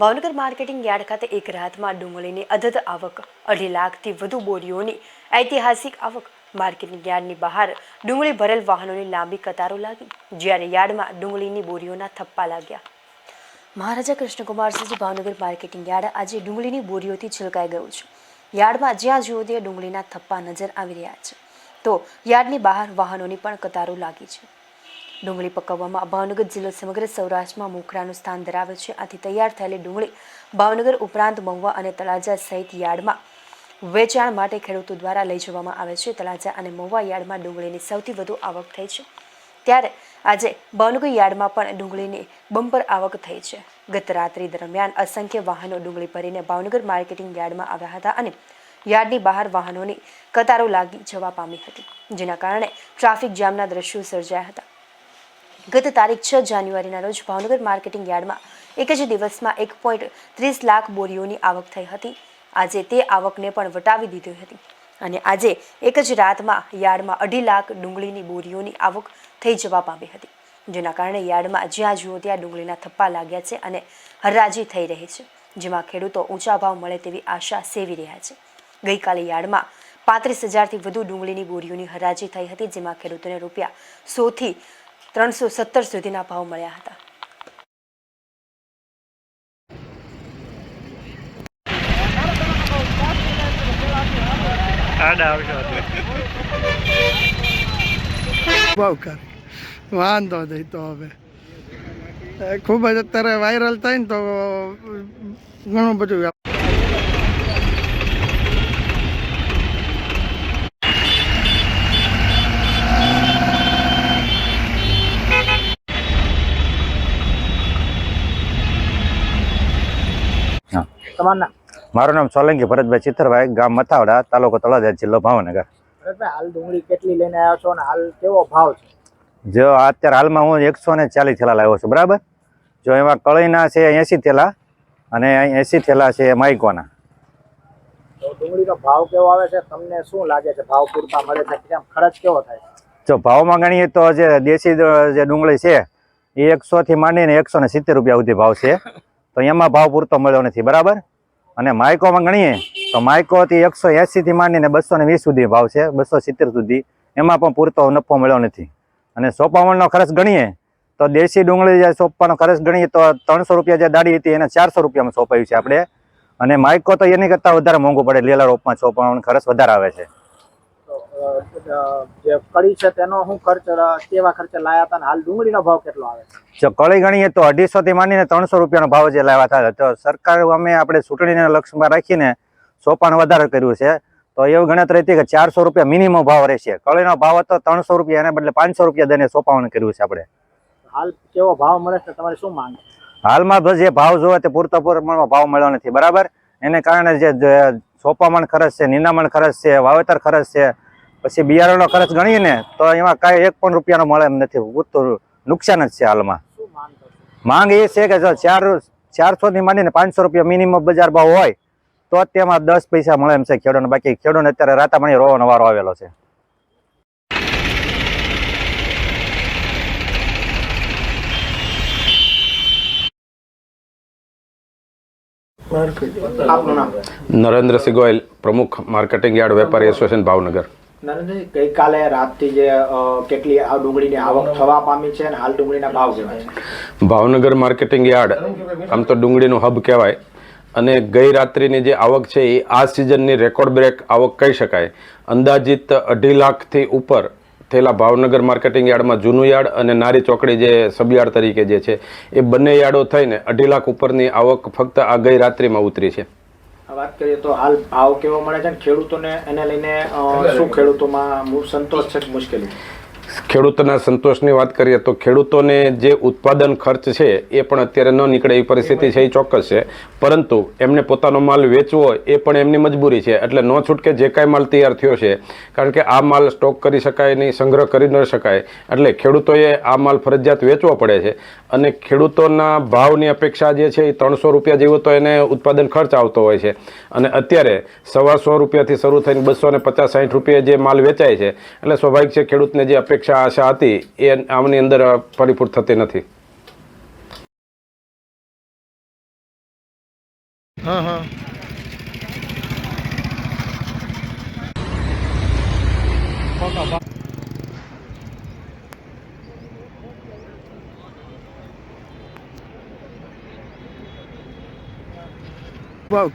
Bhavnagar marketing yard ખાતે એક રાતમાં ડુંગળીની અધધ આવક અઢી લાખથી વધુ બોરીઓની ઐતિહાસિક આવક માર્કેટિંગ યાર્ડની બહાર ડુંગળી ભરેલ વાહનોની લાંબી કતારો લાગી, જ્યારે યાર્ડમાં ડુંગળીની બોરીઓના થપ્પા લાગ્યા. મહારાજા કૃષ્ણકુમારસિંહજી ભાવનગર માર્કેટિંગ યાર્ડ આજે ડુંગળીની બોરીઓથી છલકાઈ ગયું છે. યાર્ડમાં જ્યાં જુઓ ત્યાં ડુંગળીના થપ્પા નજર આવી રહ્યા છે. તો યાર્ડની બહાર વાહનોની પણ કતારો લાગી છે. ડુંગળી પકવવામાં ભાવનગર જિલ્લો સમગ્ર સૌરાષ્ટ્રમાં મોખરાનું સ્થાન ધરાવે છે. આથી તૈયાર થયેલી ડુંગળી ભાવનગર ઉપરાંત મહુવા અને તળાજા સહિત યાર્ડમાં વેચાણ માટે ખેડૂતો દ્વારા લઈ જવામાં આવે છે. તળાજા અને મહુવા યાર્ડમાં ડુંગળીની સૌથી વધુ આવક થઈ છે. ત્યારે આજે ભાવનગર યાર્ડમાં પણ ડુંગળીની બમ્પર આવક થઈ છે. ગત રાત્રિ દરમિયાન અસંખ્ય વાહનો ડુંગળી ભરીને ભાવનગર માર્કેટિંગ યાર્ડમાં આવ્યા હતા અને યાર્ડની બહાર વાહનોની કતારો લાગી જવા પામી હતી, જેના કારણે ટ્રાફિક જામના દ્રશ્યો સર્જાયા હતા. ગત તારીખ છ જાન્યુઆરીના રોજ ભાવનગર માર્કેટિંગ યાર્ડમાં એક જ દિવસમાં એક પોઈન્ટ ત્રીસ લાખ બોરીઓની આવક થઈ હતી. આજે તે આવકને પણ વટાવી દીધી હતી. અને આજે એક જ રાતમાં યાર્ડમાં અઢી લાખ ડુંગળીની બોરીઓની આવક થઈ જવા પામી હતી. જેના કારણે યાર્ડમાં જ્યાં જુઓ ત્યાં ડુંગળીના થપ્પા લાગ્યા છે અને હરાજી થઈ રહી છે, જેમાં ખેડૂતો ઊંચા ભાવ મળે તેવી આશા સેવી રહ્યા છે. ગઈકાલે યાર્ડમાં પાંત્રીસ હજારથી વધુ ડુંગળીની બોરીઓની હરાજી થઈ હતી, જેમાં ખેડૂતોને રૂપિયા સોથી ત્રણસો સત્તર સુધીના ભાવ મળ્યા હતા. બહુ ખરી. વાંધો નહીં તો હવે. ખૂબ જ અત્યારે વાયરલ થાય ને તો ઘણું બધું તમારું નામ? મારું નામ સોલંકી ભરતભાઈ ચિત્રભાઈ ગામ મથાવડા તાલુકો તળાજા જિલ્લો ભાવનગર. ભરતભાઈ હાલ ડુંગળી કેટલી લઈને આવ્યો છો અને હાલ કેવો ભાવ છે? જો અત્યારે હાલમાં હું એકસો ને ચાલીસ થેલા લાવ્યો છું બરાબર? જો એમાં કળીના છે એંસી થેલા અને એંસી થેલા છે માઇકોના. તો ડુંગળીનો ભાવ કેવો આવે છે? તમને શું લાગે છે? ભાવ પૂરતા મળે છે કેમ ખર્ચ કેવો થાય છે? જો ભાવમાં ગણીએ તો જે દેશી જે ડુંગળી છે એ એકસોથી માંડીને એકસો ને સિત્તેર રૂપિયા સુધી ભાવ છે. તો એમાં ભાવ પૂરતો મળ્યો નથી, બરાબર? અને માઇકોમાં ગણીએ તો માઇકોથી એકસો એંસીથી માંડીને બસો ને વીસ સુધી ભાવ છે, બસો સિત્તેર સુધી. એમાં પણ પૂરતો નફો મળ્યો નથી. અને સોપામણનો ખર્ચ ગણીએ તો દેશી ડુંગળી જે સોંપવાનો ખર્ચ ગણીએ તો ત્રણસો રૂપિયા જે દાડી હતી એને ચારસો રૂપિયામાં સોંપાયું છે આપણે. અને માઇકો તો એની કરતાં વધારે મોંઘું પડે લીલા રોપમાં સોંપવાનો ખર્ચ વધારે આવે છે. જે કળી છે તેનો શું ખર્ચ કેવા ખર્ચે લાયા હતા હાલ ડુંગળીનો ભાવ કેટલો આવે છે? જો કળી ગણીએ તો અઢીસો થી માંડીને ત્રણસો રૂપિયાનો ભાવ જે લાવ્યા હતા. તો સરકાર અમે આપણે ચૂંટણીને લક્ષ્યમાં રાખીને સોપાન વધારે કર્યું છે. તો એવું ગણતરી હતી કે ચારસો રૂપિયા મિનિમમ ભાવ રહેશે. કળીનો ભાવ હતો ત્રણસો રૂપિયા એને બદલે પાંચસો રૂપિયા દઈને સોપાવણ કર્યું છે આપણે. હાલ કેવો ભાવ મળે છે? તમારે શું માંગ હાલમાં તો જે ભાવ જોવે તે પૂરતા પ્રમાણમાં ભાવ મળ્યો નથી. બરાબર? એને કારણે જે જે સોપામણ ખર્ચ છે નિંદામણ ખર્ચ છે વાવેતર ખર્ચ છે પછી બિયારણનો ખર્ચ ગણીએ ને તો એમાં કાંઈ એક પણ રૂપિયાનો મળે એમ નથી. પૂરતું નુકસાન જ છે હાલમાં. માંગ એ છે કે જો ચાર ચારસો થી માંડીને પાંચસો રૂપિયા મિનિમમ બજાર ભાવ હોય તો તેમાં દસ પૈસા મળે એમ છે ખેડૂતને. બાકી ખેડૂતને અત્યારે રાતામણી રોવાનો વારો આવેલો છે. આપનું નામ નરેન્દ્રસિંહ ગોયલ પ્રમુખ માર્કેટિંગ યાર્ડ વેપારી એસોસિએશન ભાવનગર. નરેન્દ્રજી ગઈકાલે રાતથી જે કેટલી આ ડુંગળીની આવક થવા પામી છે અને હાલ ડુંગળીના ભાવ કેવા છે. ભાવનગર માર્કેટિંગ યાર્ડ આમ તો ડુંગળીનું હબ કહેવાય. અને ગઈ રાત્રિની જે આવક છે એ આ સિઝનની રેકોર્ડ બ્રેક આવક કહી શકાય. અંદાજિત અઢી લાખથી ઉપર થયેલા ભાવનગર માર્કેટિંગ યાર્ડમાં જૂનું યાર્ડ અને નારી ચોકડી જે સબયાર્ડ તરીકે જે છે એ બંને યાર્ડો થઈને અઢી લાખ ઉપરની આવક ફક્ત આ ગઈ રાત્રિમાં ઉતરી છે. વાત કરીએ તો હાલ ભાવ કેવો મળે છે ને ખેડૂતોને એને લઈને શું ખેડૂતોમાં સંતોષ છે કે મુશ્કેલી? ખેડૂતોના સંતોષની વાત કરીએ તો ખેડૂતોને જે ઉત્પાદન ખર્ચ છે એ પણ અત્યારે ન નીકળે એવી પરિસ્થિતિ છે એ ચોક્કસ છે. પરંતુ એમને પોતાનો માલ વેચવો એ પણ એમની મજબૂરી છે. એટલે ન છૂટકે જે કાંઈ માલ તૈયાર થયો છે, કારણ કે આ માલ સ્ટોક કરી શકાય નહીં, સંગ્રહ કરી ન શકાય, એટલે ખેડૂતોએ આ માલ ફરજિયાત વેચવો પડે છે. અને ખેડૂતોના ભાવની અપેક્ષા જે છે એ ત્રણસો રૂપિયા જેવો તો એને ઉત્પાદન ખર્ચ આવતો હોય છે. અને અત્યારે સવા સો રૂપિયાથી શરૂ થઈને બસો ને પચાસ સાઠ રૂપિયા જે માલ વેચાય છે, એટલે સ્વાભાવિક છે ખેડૂતને જે અપેક્ષા અપેક્ષા આશા હતી એ આમની અંદર પરિપૂર્ણ થતી નથી. હા હા. વાવ